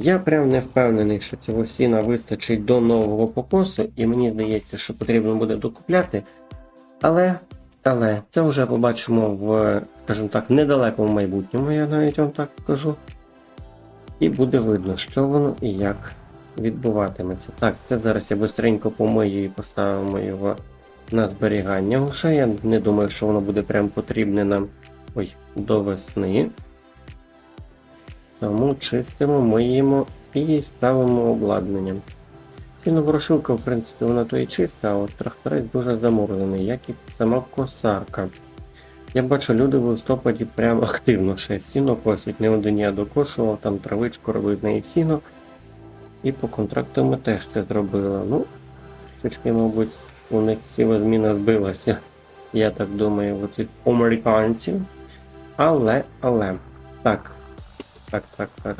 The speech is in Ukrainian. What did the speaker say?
Я прям не впевнений, що цього сіна вистачить до нового покосу, і мені здається, що потрібно буде докупляти. Але, але це вже побачимо в, скажімо так, недалекому майбутньому, я навіть вам так скажу. І буде видно, що воно і як відбуватиметься. Так, це зараз я быстренько помию і поставимо його на зберігання вже. Я не думаю, що воно буде прям потрібне нам ой, до весни. Тому чистимо, миємо і ставимо обладнання. Сіноворушилка, в принципі, вона то і чиста, а от тракторець дуже замурзаний, як і сама косарка. Я бачу, люди в листопаді прям активно ще сіно косять, не один я докошував, там травичку робив неї сіно. І по контракту ми теж це зробили. Ну, трішки, мабуть, у них сівозміна збилася, я так думаю, у цих американців. Але, але. Так. Так, так, так,